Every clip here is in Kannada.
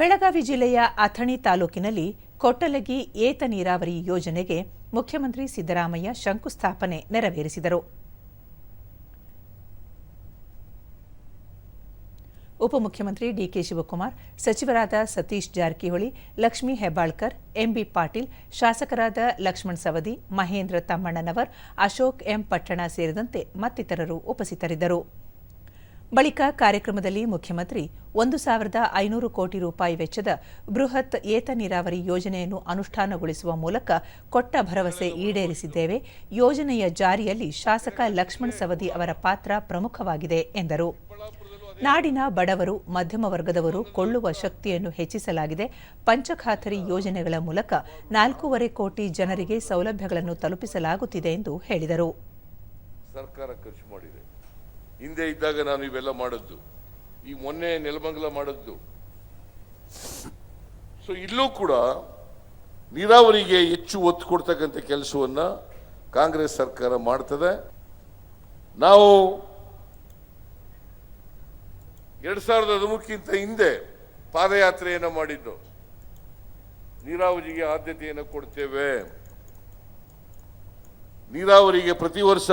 ಬೆಳಗಾವಿ ಜಿಲ್ಲೆಯ ಅಥಣಿ ತಾಲೂಕಿನಲ್ಲಿ ಕೊಟ್ಟಲಗಿ ಏತ ನೀರಾವರಿ ಯೋಜನೆಗೆ ಮುಖ್ಯಮಂತ್ರಿ ಸಿದ್ದರಾಮಯ್ಯ ಶಂಕುಸ್ಥಾಪನೆ ನೆರವೇರಿಸಿದರು. ಉಪಮುಖ್ಯಮಂತ್ರಿ ಡಿಕೆ ಶಿವಕುಮಾರ್, ಸಚಿವರಾದ ಸತೀಶ್ ಜಾರಕಿಹೊಳಿ, ಲಕ್ಷ್ಮೀ ಹೆಬ್ಬಾಳ್ಕರ್, ಎಂಬಿ ಪಾಟೀಲ್, ಶಾಸಕರಾದ ಲಕ್ಷ್ಮಣ್ ಸವದಿ, ಮಹೇಂದ್ರ ತಮ್ಮಣ್ಣನವರ್, ಅಶೋಕ್ ಎಂ ಪಟ್ಟಣ ಸೇರಿದಂತೆ ಮತ್ತಿತರರು ಉಪಸ್ಥಿತರಿದ್ದರು. ಬಳಿಕ ಕಾರ್ಯಕ್ರಮದಲ್ಲಿ ಮುಖ್ಯಮಂತ್ರಿ ಒಂದು ಸಾವಿರದ ಐನೂರು ಕೋಟಿ ರೂಪಾಯಿ ವೆಚ್ಚದ ಬೃಹತ್ ಏತ ನೀರಾವರಿ ಯೋಜನೆಯನ್ನು ಅನುಷ್ಠಾನಗೊಳಿಸುವ ಮೂಲಕ ಕೊಟ್ಟ ಭರವಸೆ ಈಡೇರಿಸಿದ್ದೇವೆ. ಯೋಜನೆಯ ಜಾರಿಯಲ್ಲಿ ಶಾಸಕ ಲಕ್ಷ್ಮಣ್ ಸವದಿ ಅವರ ಪಾತ್ರ ಪ್ರಮುಖವಾಗಿದೆ ಎಂದರು. ನಾಡಿನ ಬಡವರು, ಮಧ್ಯಮ ವರ್ಗದವರು ಕೊಳ್ಳುವ ಶಕ್ತಿಯನ್ನು ಹೆಚ್ಚಿಸಲಾಗಿದೆ. ಪಂಚಖಾತರಿ ಯೋಜನೆಗಳ ಮೂಲಕ ನಾಲ್ಕೂವರೆ ಕೋಟಿ ಜನರಿಗೆ ಸೌಲಭ್ಯಗಳನ್ನು ತಲುಪಿಸಲಾಗುತ್ತಿದೆ ಎಂದು ಹೇಳಿದರು. ಸರ್ಕಾರ ಖರ್ಚು ಮಾಡಿದೆ. ಹಿಂದೆ ಇದ್ದಾಗ ನಾನು ಇವೆಲ್ಲ ಮಾಡದ್ದು. ಈ ಮೊನ್ನೆ ನೆಲಮಂಗಲ ಮಾಡದ್ದು. ಸೊ ಇಲ್ಲೂ ಕೂಡ ನೀರಾವರಿಗೆ ಹೆಚ್ಚು ಒತ್ತು ಕೊಡ್ತಕ್ಕಂಥ ಕೆಲಸವನ್ನ ಕಾಂಗ್ರೆಸ್ ಸರ್ಕಾರ ಮಾಡ್ತದೆ. ನಾವು ಎರಡು ಸಾವಿರದ ಹದಿಮೂರಕ್ಕಿಂತ ಹಿಂದೆ ಪಾದಯಾತ್ರೆಯನ್ನು ಮಾಡಿದ್ದು. ನೀರಾವರಿಗೆ ಆದ್ಯತೆಯನ್ನು ಕೊಡ್ತೇವೆ. ನೀರಾವರಿಗೆ ಪ್ರತಿ ವರ್ಷ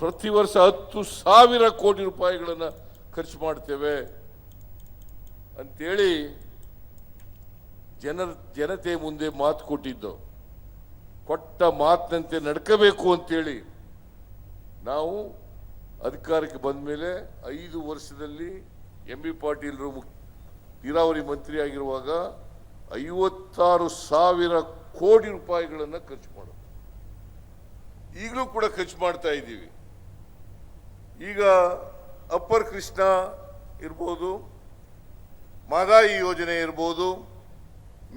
ಪ್ರತಿ ವರ್ಷ ಹತ್ತು ಸಾವಿರ ಕೋಟಿ ರೂಪಾಯಿಗಳನ್ನು ಖರ್ಚು ಮಾಡ್ತೇವೆ ಅಂತೇಳಿ ಜನರ ಜನತೆ ಮುಂದೆ ಮಾತು ಕೊಟ್ಟಿದ್ದು. ಕೊಟ್ಟ ಮಾತಿನಂತೆ ನಡ್ಕೋಬೇಕು ಅಂತೇಳಿ ನಾವು ಅಧಿಕಾರಕ್ಕೆ ಬಂದ ಮೇಲೆ ಐದು ವರ್ಷದಲ್ಲಿ ಎಂ ಬಿ ಪಾಟೀಲ್ರು ಮುಖ್ಯ ನೀರಾವರಿ ಮಂತ್ರಿ ಆಗಿರುವಾಗ ಐವತ್ತಾರು ಸಾವಿರ ಕೋಟಿ ರೂಪಾಯಿಗಳನ್ನು ಖರ್ಚು ಮಾಡೋದು. ಈಗಲೂ ಕೂಡ ಖರ್ಚು ಮಾಡ್ತಾ ಇದ್ದೀವಿ. ಈಗ ಅಪ್ಪರ್ ಕೃಷ್ಣ ಇರ್ಬೋದು, ಮಾದಾಯಿ ಯೋಜನೆ ಇರ್ಬೋದು,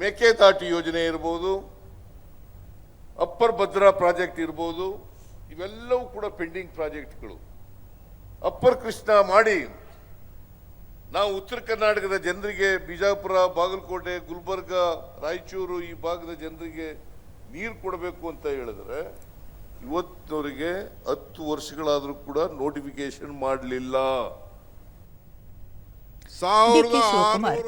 ಮೇಕೆದಾಟು ಯೋಜನೆ ಇರ್ಬೋದು, ಅಪ್ಪರ್ ಭದ್ರಾ ಪ್ರಾಜೆಕ್ಟ್ ಇರ್ಬೋದು, ಇವೆಲ್ಲವೂ ಕೂಡ ಪೆಂಡಿಂಗ್ ಪ್ರಾಜೆಕ್ಟ್ಗಳು. ಅಪ್ಪರ್ ಕೃಷ್ಣ ಮಾಡಿ ನಾವು ಉತ್ತರ ಕರ್ನಾಟಕದ ಜನರಿಗೆ ಬಿಜಾಪುರ, ಬಾಗಲಕೋಟೆ, ಗುಲ್ಬರ್ಗ, ರಾಯಚೂರು ಈ ಭಾಗದ ಜನರಿಗೆ ನೀರು ಕೊಡಬೇಕು ಅಂತ ಹೇಳಿದ್ರೆ ಇವತ್ತಿನವರಿಗೆ ಹತ್ತು ವರ್ಷಗಳಾದರೂ ಕೂಡ ನೋಟಿಫಿಕೇಶನ್ ಮಾಡಲಿಲ್ಲ. ಸಾವಿರದ ಡಿಕೆ ಶಿವಕುಮಾರ್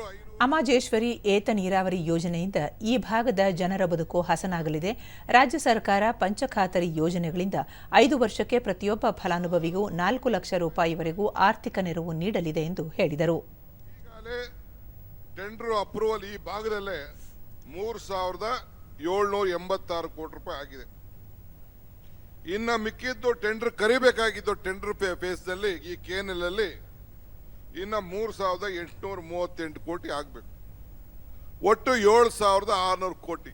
ಅಮಾಜೇಶ್ವರಿ ಏತ ನೀರಾವರಿ ಯೋಜನೆಯಿಂದ ಈ ಭಾಗದ ಜನರ ಬದುಕು ಹಸನಾಗಲಿದೆ. ರಾಜ್ಯ ಸರ್ಕಾರ ಪಂಚಖಾತರಿ ಯೋಜನೆಗಳಿಂದ ಐದು ವರ್ಷಕ್ಕೆ ಪ್ರತಿಯೊಬ್ಬ ಫಲಾನುಭವಿಗೂ ನಾಲ್ಕು ಲಕ್ಷ ರೂಪಾಯಿವರೆಗೂ ಆರ್ಥಿಕ ನೆರವು ನೀಡಲಿದೆ ಎಂದು ಹೇಳಿದರು. ಟೆಂಡರ್ ಅಪ್ರೂವಲ್ ಈ ಭಾಗದಲ್ಲೇ ಮೂರು ಸಾವಿರದ ಏಳ್ನೂರ ಎಂಬತ್ತಾರು ಕೋಟಿ ರೂಪಾಯಿ ಆಗಿದೆ. ಇನ್ನ ಮಿಕ್ಕಿದ್ದು ಟೆಂಡರ್ ಕರಿಬೇಕಾಗಿದ್ದು ಟೆಂಡರ್ ಫೇಸ್ದಲ್ಲಿ ಈ ಅಲ್ಲಿ ಇನ್ನ ಮೂರು ಸಾವಿರದ ಎಂಟುನೂರ ಮೂವತ್ತೆಂಟು ಕೋಟಿ ಆಗಬೇಕು. ಒಟ್ಟು ಏಳು ಸಾವಿರದ ಆರುನೂರು ಕೋಟಿ.